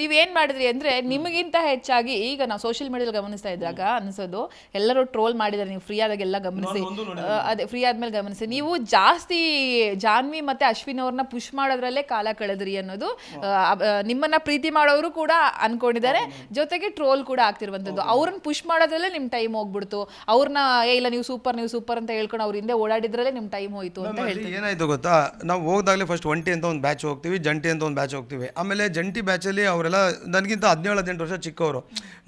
ನೀವೇನ್ ಮಾಡಿದ್ರಿ ಅಂದ್ರೆ ನಿಮಗಿಂತ ಹೆಚ್ಚಾಗಿ ಈಗ ನಾವು ಸೋಷಿಯಲ್ ಮೀಡಿಯಾದಲ್ಲಿ ಗಮನಿಸ್ತಾ ಇದ್ದಾಗ ಅನ್ಸೋದು ಎಲ್ಲರೂ ಟ್ರೋಲ್ ಮಾಡಿದ್ರೆ ನೀವು ಫ್ರೀ ಆದಾಗೆಲ್ಲ ಗಮನಿಸಿ. ಅದೇ ಫ್ರೀ ಆದ್ಮೇಲೆ ಗಮನಿಸಿ. ನೀವು ಜಾಸ್ತಿ ಜಾನ್ವಿ ಮತ್ತೆ ಅಶ್ವಿನ್ ಅವ್ರನ್ನ ಪುಷ್ ಮಾಡೋದ್ರಲ್ಲೇ ಕಾಲ ಕಳೆದ್ರಿ ಅನ್ನೋದು ನಿಮ್ಮನ್ನ ಪ್ರೀತಿ ಮಾಡೋರು ಕೂಡ ಅನ್ಕೊಂಡಿದ್ದಾರೆ. ಜೊತೆಗೆ ಟ್ರೋಲ್ ಕೂಡ ಆಗ್ತಿರುವಂತದ್ದು. ಅವ್ರನ್ನ ಪುಷ್ ಮಾಡೋದ್ರಲ್ಲೇ ನಿಮ್ ಟೈಮ್ ಹೋಗ್ಬಿಡ್ತು. ಅವ್ರನ್ನ ಏ ಇಲ್ಲ ನೀವು ಸೂಪರ್ ನೀವು ಸೂಪರ್ ಅಂತ ಹೇಳ್ಕೊಂಡು ಅವ್ರ ಹಿಂದೆ ಓಡಾಡಿದ್ರಲ್ಲೇ ನಿಮ್ ಟೈಮ್ ಹೋಯ್ತು ಅಂತ ಹೇಳ್ತೀವಿ. ಏನಾಯ್ತು ಗೊತ್ತಾ? ನಾವು ಹೋಗ್ದಾಗಲೇ ಫಸ್ಟ್ ಒಂಟಿ ಅಂತ ಒಂದು ಬ್ಯಾಚ್ ಹೋಗ್ತೀವಿ ಜಂಟಿ ಅಂತ ಒಂದು ಬ್ಯಾಚ್ ಹೋಗ್ತೀವಿ. ಆಮೇಲೆ ಜಂಟಿ ಬ್ಯಾಚಲ್ಲಿ ಅವರೆಲ್ಲ, ನನಗಿಂತ ಹದಿನೇಳು, ಹದಿನೆಂಟು ವರ್ಷ ಚಿಕ್ಕವರು.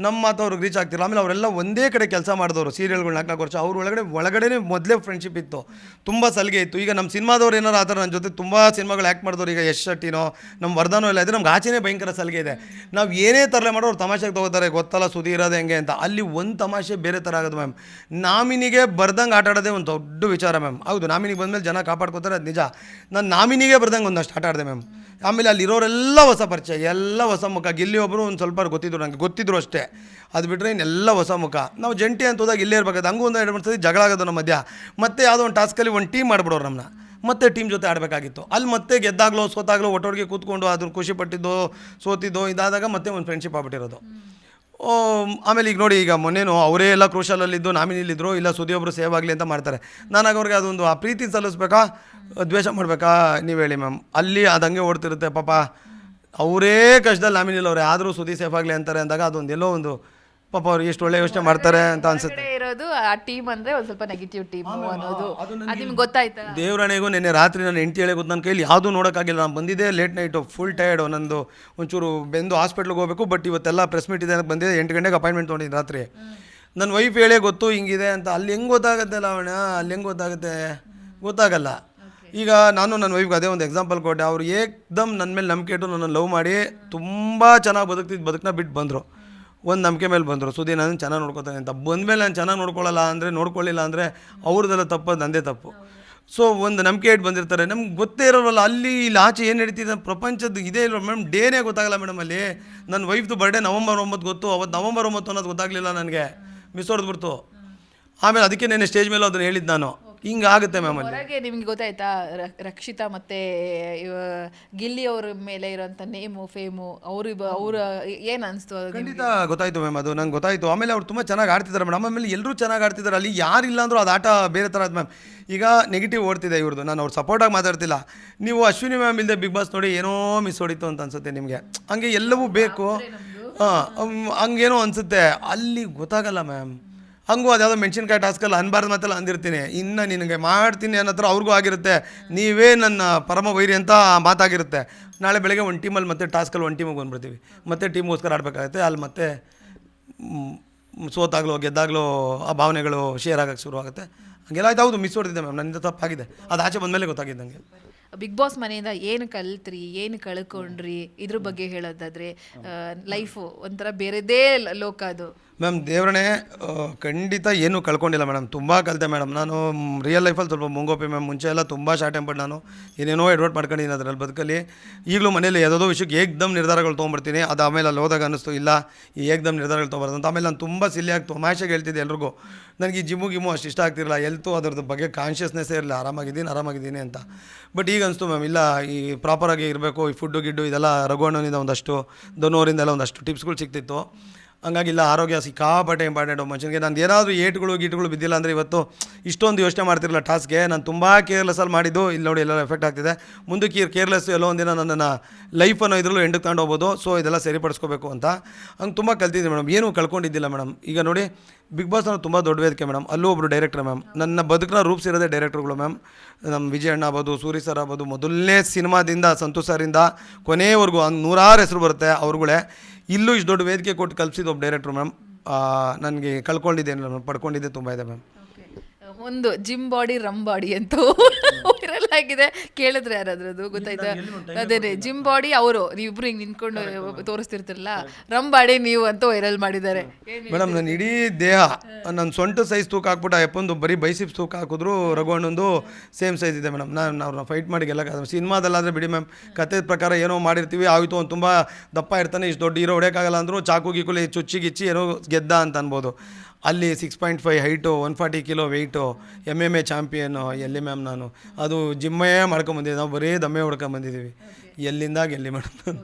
ನಮ್ಮ ಮಾತು ಅವ್ರಿಗೆ ರೀಚ್ ಆಗ್ತಿಲ್ಲ ಆಮೇಲೆ ಅವರೆಲ್ಲ ಒಂದೇ ಕಡೆ ಕೆಲಸ ಮಾಡಿದವರು ಸೀರಿಯಲ್ಗಳು ನಾಲ್ಕು ನಾಲ್ಕು ವರ್ಷ. ಅವ್ರ ಒಳಗಡೆ ಒಳಗಡೆ ಮೊದಲೇ ಫ್ರೆಂಡ್ಶಿಪ್ ಇತ್ತು. ತುಂಬ ಸಲಿಗೆ ಇತ್ತು. ಈಗ ನಮ್ಮ ಸಿನಿಮಾದವ್ರು ಏನಾರು ಆ ನನ್ನ ಜೊತೆ ತುಂಬ ಸಿನಿಮಾಗಳು ಆ್ಯಕ್ಟ್ ಮಾಡಿದವ್ರು, ಈಗ ಯಶ್ ಶೆಟ್ಟಿನೋ ನಮ್ಮ ವರ್ಧನೋ ಎಲ್ಲ ಇದೆ ನಮ್ಗೆ ಆಚೆನೇ ಭಯಂಕರ ಸಲಿಗೆ ಇದೆ. ನಾವು ಏನೇ ತರಲೆ ಅವ್ರು ತಮಾಷೆಗೆ ತಗೋತಾರೆ, ಗೊತ್ತಲ್ಲ ಸುದ್ದಿ ಇರೋದು ಹೆಂಗೆ ಅಂತ. ಅಲ್ಲಿ ಒಂದು ತಮಾಷೆ ಬೇರೆ ಥರ ಆಗೋದು ಮ್ಯಾಮ್ ನಾಮಿನಿಗೆ ಬರ್ದಂಗೆ ಆಟ ಆಡೋದೇ ಒಂದು ದೊಡ್ಡ ವಿಚಾರ ಮ್ಯಾಮ್ ಹೌದು, ನಾಮಿನಿಗೆ ಬಂದಮೇಲೆ ಜನ ಕಾಪಾಡ್ಕೋತಾರೆ, ಅದು ನಿಜ. ನಾನು ನಾಮಿನಿಗೆ ಬರ್ದಂಗೆ ಒಂದಷ್ಟು ಆಟ ಆಡಿದೆ ಮ್ಯಾಮ್ ಆಮೇಲೆ ಅಲ್ಲಿರೋರೆಲ್ಲ ಹೊಸ ಪರಿಚಯ, ಎಲ್ಲ ಹೊಸ ಮುಖ ಇಲ್ಲಿ ಒಬ್ಬರು ಒಂದು ಸ್ವಲ್ಪ ಗೊತ್ತಿದ್ರು ನನಗೆ ಗೊತ್ತಿದ್ರು ಅಷ್ಟೇ. ಅದು ಬಿಟ್ಟರೆ ಇನ್ನೆಲ್ಲ ಹೊಸ ಮುಖ ನಾವು ಜಂಟಿ ಅಂತ ಹೋದಾಗ ಇಲ್ಲೇ ಇರ್ಬೇಕಾದ್ರೆ ಹಂಗೂ ಒಂದು ಎರಡು ಮೂರು ಸತಿ ಜಗಳ ಆಗೋದು ನಮ್ಮ ಮಧ್ಯ. ಮತ್ತೆ ಯಾವುದೋ ಒಂದು ಟಾಸ್ಕಲ್ಲಿ ಒಂದು ಟೀಮ್ ಮಾಡಿಬಿಡೋರು ನಮ್ಮನ್ನ ಮತ್ತೆ ಟೀಮ್ ಜೊತೆ ಆಡಬೇಕಾಗಿತ್ತು. ಅಲ್ಲಿ ಮತ್ತೆ ಗೆದ್ದಾಗಲೋ, ಸೋತಾಗಲೋ ಒಟ್ಟೊಟ್ಟಿಗೆ ಕೂತ್ಕೊಂಡು ಅದ್ರ ಖುಷಿ ಪಟ್ಟಿದ್ದೋ, ಸೋತಿದ್ದೋ, ಇದಾದಾಗ ಮತ್ತೆ ಒಂದು ಫ್ರೆಂಡ್ಶಿಪ್ ಆಗ್ಬಿಟ್ಟಿರೋದು. ಆಮೇಲೆ ಈಗ ನೋಡಿ, ಈಗ ಮೊನ್ನೆನೂ ಅವರೇ ಎಲ್ಲ ಕ್ರೋಶಲಲ್ಲಿದ್ದು ನಾಮಿನಲ್ಲಿದ್ದರು ಇಲ್ಲ ಸುದಿಯೊಬ್ಬರು ಸೇವ್ ಆಗಲಿ ಅಂತ ಮಾಡ್ತಾರೆ. ನಾನಾಗ ಅವ್ರಿಗೆ ಅದೊಂದು ಆ ಪ್ರೀತಿ ಸಲ್ಲಿಸ್ಬೇಕಾ, ದ್ವೇಷ ಮಾಡಬೇಕಾ, ನೀವು ಹೇಳಿ ಮ್ಯಾಮ್ ಅಲ್ಲಿ ಅದು ಹಂಗೆ ಓಡ್ತಿರುತ್ತೆ ಪಾಪ. ಅವರೇ ಕಷ್ಟದಲ್ಲಿ ನಾಮಿನಿಲ್ಲ ಅವರೇ ಆದರೂ ಸುದ್ದಿ ಸೇಫ್ ಆಗಲಿ ಅಂತಾರೆ ಅಂದಾಗ ಅದೊಂದು ಎಲ್ಲೋ ಒಂದು ಪಾಪ ಅವ್ರು ಎಷ್ಟು ಒಳ್ಳೆ ಯೋಚನೆ ಮಾಡ್ತಾರೆ ಅಂತ ಅನ್ಸುತ್ತೆ. ಇರೋದು ಆ ಟೀಮ್ ಅಂದ್ರೆ ಒಂದ್ ಸ್ವಲ್ಪ ನೆಗೆಟಿವ್ ಟೀಮ್ ಅನ್ನೋದು. ಅದು ನಿಮ್ಗೆ ಗೊತ್ತಾಯ್ತಾ? ದೇವರಣೆಗೂ ನಿನ್ನೆ ರಾತ್ರಿ ನಾನು ಎಂಟು ಹೇಳಿ ಗೊತ್ತು ನನ್ನ ಕೈಲಿ ಯಾವುದೂ ನೋಡೋಕ್ಕಾಗಿಲ್ಲ. ನಾನು ಬಂದಿದ್ದೆ ಲೇಟ್ ನೈಟು ಫುಲ್ ಟಯರ್ಡು ನಂದು ಒಂಚೂರು ಬೆಂದು ಹಾಸ್ಪಿಟ್ಲಿಗೆ ಹೋಗಬೇಕು ಬಟ್ ಇವತ್ತೆಲ್ಲ ಪ್ರೆಸ್ ಮೀಟ್ ಇದೆ ಅಂತ ಬಂದಿದೆ ಎಂಟು ಗಂಟೆಗೆ ಅಪಾಯಿಂಟ್ಮೆಂಟ್ ತೊಗೊಂಡಿದ್ದು ರಾತ್ರಿ. ನನ್ನ ವೈಫ್ ಹೇಳೇ ಗೊತ್ತು ಹಿಂಗಿದೆ ಅಂತ. ಅಲ್ಲಿ ಹೆಂಗೆ ಗೊತ್ತಾಗುತ್ತೆ ಲಾವಣ್ಯ? ಅಲ್ಲಿ ಹೆಂಗೆ ಗೊತ್ತಾಗುತ್ತೆ? ಗೊತ್ತಾಗಲ್ಲ. ಈಗ ನಾನು ನನ್ನ ವೈಫ್ಗೆ ಅದೇ ಒಂದು ಎಕ್ಸಾಂಪಲ್ ಕೊಟ್ಟೆ. ಅವ್ರು ಏಕ್ದಮ್ ನನ್ನ ಮೇಲೆ ನಂಬಿಕೆ ಇಟ್ಟು ನನ್ನ ಲವ್ ಮಾಡಿ ತುಂಬ ಚೆನ್ನಾಗಿ ಬದುಕ್ತಿದ್ದು ಬದುಕನ್ನ ಬಿಟ್ಟು ಬಂದರು. ಒಂದು ನಂಬಿಕೆ ಮೇಲೆ ಬಂದರು. ಸುದಿ ನಾನು ಚೆನ್ನಾಗಿ ನೋಡ್ಕೊತಾನೆ ಅಂತ. ಬಂದಮೇಲೆ ನಾನು ಚೆನ್ನಾಗಿ ನೋಡ್ಕೊಳ್ಳಲ್ಲ ಅಂದರೆ ನೋಡ್ಕೊಳ್ಳಿಲ್ಲ ಅಂದರೆ ಅವ್ರದ್ದೆಲ್ಲ ತಪ್ಪು ನಂದೇ ತಪ್ಪು. ಸೊ ಒಂದು ನಂಬಿಕೆ ಇಟ್ಟು ಬಂದಿರ್ತಾರೆ. ನಮ್ಗೆ ಗೊತ್ತೇ ಇರೋಲ್ಲ ಅಲ್ಲಿ ಇಲ್ಲಿ ಆಚೆ ಏನು ನಡೀತಿದೆ ಪ್ರಪಂಚದ ಇದೇ ಇಲ್ಲ ಮೇಡಮ್? ಡೇನೇ ಗೊತ್ತಾಗಲ್ಲ ಮೇಡಮ್ ಅಲ್ಲಿ. ನನ್ನ ವೈಫ್ದು ಬರ್ಡೇ ನವಂಬರ್ ಒಂಬತ್ತು ಗೊತ್ತು. ಅವತ್ತು ನವಂಬರ್ ಒಂಬತ್ತು ಅನ್ನೋದು ಗೊತ್ತಾಗಲಿಲ್ಲ ನನಗೆ. ಮಿಸ್ ಹೊಡೆದ್ಬಿಡ್ತು. ಆಮೇಲೆ ಅದಕ್ಕೆ ನೆನ್ನೆ ಸ್ಟೇಜ್ ಮೇಲೆ ಅದನ್ನು ಹೇಳಿದ್ದು ನಾನು. ಹಿಂಗೆ ಆಗುತ್ತೆ ಮ್ಯಾಮ್ ಅಲ್ಲಿ. ಹೊರಗೆ ನಿಮ್ಗೆ ಗೊತ್ತಾಯ್ತಾ ರ- ರಕ್ಷಿತಾ ಮತ್ತೆ ಇವ ಗಿಲ್ಲಿ ಅವ್ರ ಮೇಲೆ ಇರುವಂತ ನೇಮು ಫೇಮು ಅವ್ರು ಅವ್ರ ಏನ್ ಅನ್ಸ್ತು ಅದು ನಿಮ್ಗೆ? ಖಂಡಿತ ಗೊತ್ತಾಯ್ತು ಮ್ಯಾಮ್ ಅದು ನಂಗೆ ಗೊತ್ತಾಯ್ತು. ಆಮೇಲೆ ಅವ್ರು ತುಂಬ ಚೆನ್ನಾಗಿ ಆಡ್ತಿದ್ದಾರೆ ಮೇಡಮ್ ಆಮೇಲೆ ಎಲ್ಲರೂ ಚೆನ್ನಾಗಿ ಆಡ್ತಿದ್ದಾರೆ ಅಲ್ಲಿ ಯಾರಿಲ್ಲ ಅಂದ್ರೂ ಅದು ಆಟ ಬೇರೆ ಥರ ಮ್ಯಾಮ್ ಈಗ ನೆಗೆಟಿವ್ ಓಡ್ತಿದೆ ಇವ್ರದ್ದು ನಾನು ಅವ್ರು ಸಪೋರ್ಟಾಗಿ ಮಾತಾಡ್ತಿಲ್ಲ. ನೀವು ಅಶ್ವಿನಿ ಮ್ಯಾಮ್ ಇಲ್ಲದೆ ಬಿಗ್ ಬಾಸ್ ನೋಡಿ ಏನೋ ಮಿಸ್ ಹೊಡಿತು ಅಂತ ಅನ್ಸುತ್ತೆ ನಿಮಗೆ. ಹಂಗೆ ಎಲ್ಲವೂ ಬೇಕು. ಹಾಂ ಹಂಗೇನೋ ಅನಿಸುತ್ತೆ. ಅಲ್ಲಿ ಗೊತ್ತಾಗಲ್ಲ ಮ್ಯಾಮ್ ಹಂಗೂ ಅದ್ಯಾವುದೋ ಮೆಣಸಿನ್ಕಾಯಿ ಟಾಸ್ಕಲ್ಲಿ ಅನ್ಬಾರ್ದು ಮತ್ತೆಲ್ಲ ಅಂದಿರ್ತೀನಿ. ಇನ್ನು ನಿನಗೆ ಮಾಡ್ತೀನಿ ಅನ್ನೋ ಹತ್ರ ಅವ್ರಿಗೂ ಆಗಿರುತ್ತೆ. ನೀವೇ ನನ್ನ ಪರಮ ವೈರಿ ಅಂತ ಮಾತಾಗಿರುತ್ತೆ. ನಾಳೆ ಬೆಳಗ್ಗೆ ಒಂದು ಟೀಮಲ್ಲಿ ಮತ್ತೆ ಟಾಸ್ಕಲ್ಲಿ ಒಂದು ಟೀಮಿಗೆ ಬಂದ್ಬಿಡ್ತೀವಿ. ಮತ್ತೆ ಟೀಮ್ಗೋಸ್ಕರ ಆಡಬೇಕಾಗುತ್ತೆ. ಅಲ್ಲಿ ಮತ್ತೆ ಸೋತಾಗಲೋ, ಗೆದ್ದಾಗಲೋ ಆ ಭಾವನೆಗಳು ಶೇರ್ ಆಗೋಕ್ಕೆ ಶುರು ಆಗುತ್ತೆ. ಹಂಗೆಲ್ಲ ಆಯ್ತು. ಹೌದು ಮಿಸ್ ಹೊಡೆದಿದ್ದೆ ಮ್ಯಾಮ್ ನನ್ನಿಂದ ತಪ್ಪಾಗಿದೆ. ಅದು ಆಚೆ ಬಂದಮೇಲೆ ಗೊತ್ತಾಗಿದೆ ನನಗೆ ಬಿಗ್ ಬಾಸ್ ಮನೆಯಿಂದ ಏನು ಕಲ್ತ್ರಿ, ಏನು ಕಳ್ಕೊಂಡ್ರಿ ಇದ್ರ ಬಗ್ಗೆ ಹೇಳೋದಾದ್ರೆ ಲೈಫು ಒಂಥರ ಬೇರೆದೇ ಲೋಕ ಅದು. ಮ್ಯಾಮ್ ದೇವರಣೆ ಖಂಡಿತ ಏನೂ ಕಳ್ಕೊಂಡಿಲ್ಲ ಮೇಡಮ್. ತುಂಬ ಕಲಿತೆ ಮೇಡಮ್. ನಾನು ರಿಯಲ್ ಲೈಫಲ್ಲಿ ಸ್ವಲ್ಪ ಮುಂಗೋಪಿ ಮ್ಯಾಮ್ ಮುಂಚೆ ಎಲ್ಲ ತುಂಬ ಶಾರ್ಟ್ ಟೆಂಪರ್ಡ್ ನಾನು. ಏನೇನೋ ಎಡ್ವರ್ಟ್ ಮಾಡ್ಕೊಂಡಿದ್ದೀನಿ ಅದರಲ್ಲಿ ಬದುಕಲ್ಲಿ. ಈಗಲೂ ಮನೇಲಿ ಯಾವುದೋ ವಿಷಯಕ್ಕೆ ಏಕ್ದಮ್ ನಿರ್ಧಾರಗಳು ತೊಗೊಂಬರ್ತೀನಿ ಅದು ಆಮೇಲೆ ಅಲ್ಲಿ ಹೋದಾಗ ಅನ್ನಿಸ್ತು, ಇಲ್ಲ, ಈ ಏಕ್ದಮ್ ನಿರ್ಧಾರಗಳು ತೊಗೊಬಾರ್ದು ಅಂತ. ಆಮೇಲೆ ನಾನು ತುಂಬ ಸಿಲ್ಲಿಯಾಗಿ ತಮಾಷೆಗೆ ಹೇಳ್ತಿದ್ದೆ ಎಲ್ರಿಗೂ. ನನಗೆ ಈ ಜಿಮ್ಮು ಗಿಮ್ಮು ಅಷ್ಟು ಇಷ್ಟ ಆಗ್ತಿರಲ್ಲ ಎಲ್ತು ಅದ್ರದ್ದು ಬಗ್ಗೆ ಕಾನ್ಷಿಯಸ್ನೆಸ್ಸೇ ಇರಲಿಲ್ಲ ಆರಾಮಾಗಿದ್ದೀನಿ ಆರಾಮಾಗಿದ್ದೀನಿ ಅಂತ. ಬಟ್ ಈಗ ಅನಿಸ್ತು ಮ್ಯಾಮ್ ಇಲ್ಲ, ಈ ಪ್ರಾಪರಾಗಿ ಇರಬೇಕು. ಈ ಫುಡ್ಡು ಗಿಡ್ಡು ಇದೆಲ್ಲ ರಘುವಣ್ಣನಿಂದ ಒಂದಷ್ಟು ದೊನೋರಿಂದ ಎಲ್ಲ ಒಂದಷ್ಟು ಟಿಪ್ಸ್ಗಳು ಸಿಗ್ತಿತ್ತು. ಹಂಗಾಗಿ ಇಲ್ಲ, ಆರೋಗ್ಯ ಸಿಕ್ಕಾಪಟ್ಟೆ ಇಂಪಾರ್ಟೆಂಟು. ಮನುಷ್ಯನಿಗೆ ನಾನು ಏನಾದರೂ ಏಟ್ಗಳು, ಗೀಟ್ಗಳು ಬಿದ್ದಿಲ್ಲ ಅಂದರೆ ಇವತ್ತು ಇಷ್ಟೊಂದು ಯೋಚನೆ ಮಾಡ್ತಿರಲಿಲ್ಲ ಟಾಸ್ಕ್ಗೆ. ನಾನು ತುಂಬ ಕೇರ್ಲೆಸ್ಸಲ್ಲಿ ಮಾಡಿದ್ದು. ಇಲ್ಲಿ ನೋಡಿ ಎಲ್ಲ ಎಫೆಕ್ಟ್ ಆಗ್ತಿದೆ. ಮುಂದಕ್ಕೆ ಕೇರ್ಲೆಸ್ ಎಲ್ಲೋ ಒಂದಿನ ನನ್ನನ್ನು ಲೈಫ್ ಅನ್ನೋ ಇದರಲ್ಲೂ ಎಂಡಕ್ಕೆ ತಗೊಂಡು ಹೋಗ್ಬೋದು. ಸೊ ಇದೆಲ್ಲ ಸರಿಪಡಿಸ್ಕೋಬೇಕು ಅಂತ. ಹಂಗೆ ತುಂಬ ಕಲ್ತಿದ್ದೀನಿ ಮೇಡಮ್ ಏನೂ ಕಳ್ಕೊಂಡಿದ್ದಿಲ್ಲ ಮೇಡಮ್ ಈಗ ನೋಡಿ ಬಿಗ್ ಬಾಸ್ ಅನ್ನೋದು ತುಂಬ ದೊಡ್ಡ ವೇದಿಕೆ ಮೇಡಮ್ ಅಲ್ಲೂ ಒಬ್ಬರು ಡೈರೆಕ್ಟರ್ ಮ್ಯಾಮ್ ನನ್ನ ಬದುಕನ್ನ ರೂಪಿಸಿರೋದೇ ಡೈರೆಕ್ಟರ್ಗಳು ಮ್ಯಾಮ್ ನಮ್ಮ ವಿಜಯ್ ಅಣ್ಣ ಆಗ್ಬೋದು, ಸೂರಿ ಸರ್ ಆಗ್ಬೋದು, ಮೊದಲನೇ ಸಿನಿಮಾದಿಂದ, ಸಂತೋಷ್ ಸರಿಂದ ಕೊನೆಯವರೆಗೂ ಒಂದು ನೂರಾರು ಹೆಸರು ಬರುತ್ತೆ ಅವ್ರುಗಳೇ. ಇಲ್ಲೂ ಇಷ್ಟು ದೊಡ್ಡ ವೇದಿಕೆ ಕೊಟ್ಟು ಕಲ್ಪಿಸಿದ ಒಬ್ಬ ಡೈರೆಕ್ಟ್ರು ಮ್ಯಾಮ್ ನನಗೆ ಕಳ್ಕೊಂಡಿದ್ದೇನೆ ಪಡ್ಕೊಂಡಿದ್ದೆ, ತುಂಬ ಇದೆ ಮ್ಯಾಮ್ ಒಂದು ಜಿಮ್ ಬಾಡಿ ರಮ್ ಬಾಡಿ ಅಂತ ವೈರಲ್ ಆಗಿದೆ ಕೇಳಿದ್ರೆ ಯಾರಾದ್ರದ್ದು ಗೊತ್ತಾಯ್ತಾ? ಅದೇನೆ ಜಿಮ್ ಬಾಡಿ ಅವರು ನೀವಿಬ್ರು ಹಿಂಗೆ ನಿಂತ್ಕೊಂಡು ತೋರಿಸ್ತಿರ್ತಿರಲ್ಲ ರಮ್ ಬಾಡಿ ನೀವು ಅಂತ ವೈರಲ್ ಮಾಡಿದ್ದಾರೆ. ಮೇಡಮ್ ನನ್ನ ಇಡೀ ದೇಹ ನನ್ನ ಸೊಂಟ ಸೈಜ್ ತೂಕ ಹಾಕ್ಬಿಟ್ಟು ಆ ಯಪ್ಪಂದು ಬರೀ ಬೈಸಿಪ್ಸ್ ತೂಕ ಹಾಕಿದ್ರು ರಘುವಣ್ಣಂದು ಸೇಮ್ ಸೈಜ್ ಇದೆ ಮೇಡಮ್. ನಾನು ಅವ್ರನ್ನ ಫೈಟ್ ಮಾಡಿ ಗೆಲ್ಲ ಸಿನಿಮಾದಲ್ಲಾದ್ರೆ ಬಿಡಿ ಮ್ಯಾಮ್ ಕತೆ ಪ್ರಕಾರ ಏನೋ ಮಾಡಿರ್ತೀವಿ ಆಯಿತು ಅವ್ನು ತುಂಬ ದಪ್ಪ ಇರ್ತಾನೆ ಇಷ್ಟು ದೊಡ್ಡ ಹೀರೋ ಹೊಡೆಯೋಕ್ಕಾಗಲ್ಲ ಅಂದರೂ ಚಾಕು ಗೀಕುಲಿ ಚುಚ್ಚಿ ಗಿಚ್ಚಿ ಏನೋ ಗೆದ್ದ ಅಂತ ಅನ್ಬೋದು. ಅಲ್ಲಿ six point five height one forty kilo weight M M A champion ಎಲ್ಲಿ ಮ್ಯಾಮ್ ನಾನು. ಅದು ಜಿಮ್ಮೇ ಮಾಡ್ಕೊಂಬಂದಿದ್ದೆ ನಾವು ಬರೀ ದಮ್ಮೆ ಹೊಡ್ಕೊಂಬಂದಿದ್ದೀವಿ ಎಲ್ಲಿಂದಾಗ ಎಲ್ಲಿ ಮೇಡಮ್